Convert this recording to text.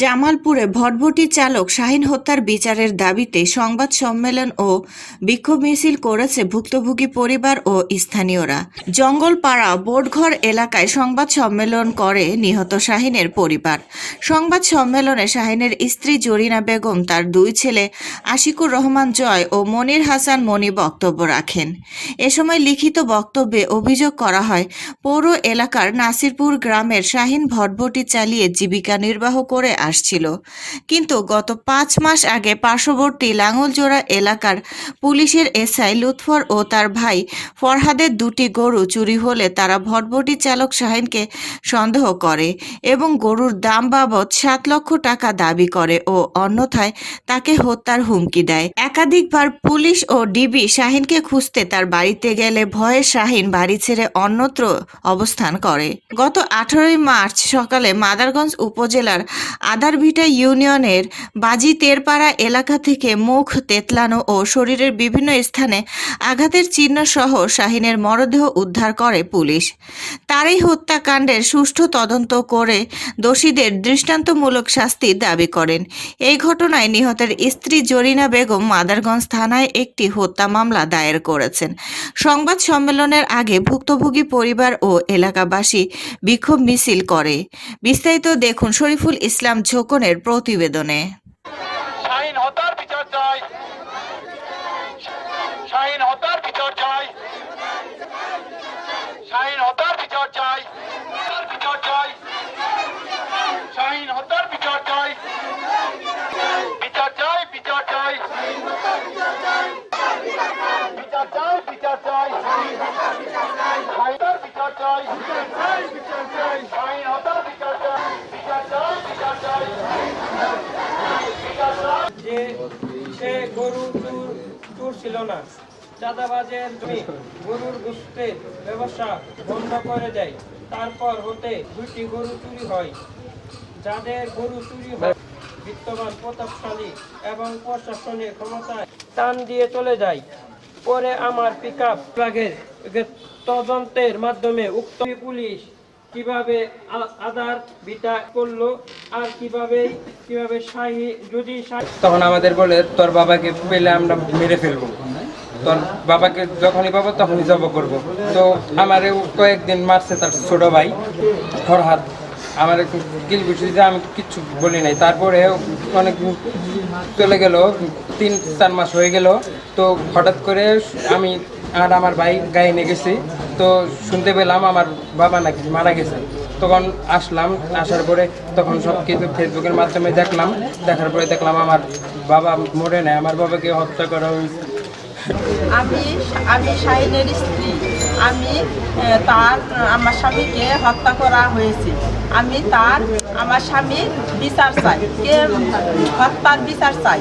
জামালপুরে ভটভটি চালক শাহিন হত্যার বিচারের দাবিতে সংবাদ সম্মেলন ও বিক্ষোভ মিছিল করেছে ভুক্তভোগী পরিবার ও স্থানীয়রা। জঙ্গলপাড়া বোর্ডঘর এলাকায় সংবাদ সম্মেলন করে নিহত শাহিনের পরিবার। সংবাদ সম্মেলনে শাহিনের স্ত্রী জরিনা বেগম, তার দুই ছেলে আশিকুর রহমান জয় ও মনির হাসান মনি বক্তব্য রাখেন। এ সময় লিখিত বক্তব্যে অভিযোগ করা হয়, পৌর এলাকার নাসিরপুর গ্রামের শাহিন ভটভটি চালিয়ে জীবিকা নির্বাহ করে আসছিল। কিন্তু গত পাঁচ মাস আগে পার্শ্ববর্তী লাঙ্গলজোড়া এলাকার পুলিশের এসআই লুৎফর ও তার ভাই ফরহাদের দুটি গরু চুরি হলে তারা ভটভটি চালক শাহিনকে সন্দেহ করে এবং গরুর দাম বাবদ সাত লক্ষ টাকা দাবি করে ও অন্যথায় তাকে হত্যার হুমকি দেয়। একাধিকবার পুলিশ ও ডিবি শাহিনকে খুঁজতে তার বাড়িতে গেলে ভয়ে শাহিন বাড়ি ছেড়ে অন্যত্র অবস্থান করে। গত আঠারোই মার্চ সকালে মাদারগঞ্জ উপজেলার আদারভিটা ইউনিয়নের বাজি তেরপাড়া এলাকা থেকে মুখ তেতলানো ও শরীরের বিভিন্ন স্থানে আঘাতের চিহ্ন সহ শাহিনের মরদেহ উদ্ধার করে পুলিশ। তারই হত্যাকাণ্ডের সুষ্ঠু তদন্ত করে দোষীদের দৃষ্টান্তমূলক শাস্তি দাবি করেন। এই ঘটনায় নিহতের স্ত্রী জরিনা বেগম মাদারগঞ্জ থানায় একটি হত্যা মামলা দায়ের করেছেন। সংবাদ সম্মেলনের আগে ভুক্তভোগী পরিবার ও এলাকাবাসী বিক্ষোভ মিছিল করে। বিস্তারিত দেখুন শরীফুল ইসলাম ঝোকনের প্রতিবেদনে। শাহিন হতার বিচার চাই। শাহিন হতার বিচার চাই শাহিন হতার বিচার চাই হতার বিচার চাই শাহিন হতার বিচার চাই বিচার চাই বিচার চাই বিচার চাই বিচার চাই শাহিনের বিচার চাই শাহিন হতার বিচার চাই বিচার চাই বিচার চাই বিচার চাই যে সে গরু চুর ছিল না। চাঁদাবাজের জমি, গরুর গুস্তের ব্যবসা বন্ধ করে দেয়। তারপর হতে দুটি গরু চুরি হয়। যাদের গরু চুরি হয়, বিত্তবান, প্রতাপশালী এবং প্রশাসনের ক্ষমতায় টান দিয়ে চলে যায়। পরে আমার পিক আপ তদন্তের মাধ্যমে উক্ত পুলিশ কীভাবে আদার বিটা করল আর কীভাবে কীভাবে শাহী, যদি তখন আমাদের বলে, তোর বাবাকে পেলে আমরা মেরে ফেলব। তোর বাবাকে যখনই পাবো তখনই জব করব। তো আমার কয়েকদিন মারছে তার ছোট ভাই ফরহাদ আমার কিল ঘুষিতে আমি কিচ্ছু বলি নাই। তারপরে অনেক চলে গেল, তিন, চার মাস হয়ে গেল। তো হঠাৎ করে আমি আর আমার ভাই গায়ে গেছি। তো শুনতে পেলাম আমার বাবা নাকি মারা গেছে। তখন আসলাম, আসার পরে তখন সব কিছু ফেসবুকের মাধ্যমে দেখলাম। দেখার পরে দেখলাম আমার বাবা মরে নেয় আমার বাবাকে হত্যা করা হয়েছে। আমি আমি শাহিনের স্ত্রী। আমি তার, আমার স্বামীকে হত্যা করা হয়েছে। আমি তার, আমার স্বামীর বিচার চাই। কে হত্যার বিচার চাই?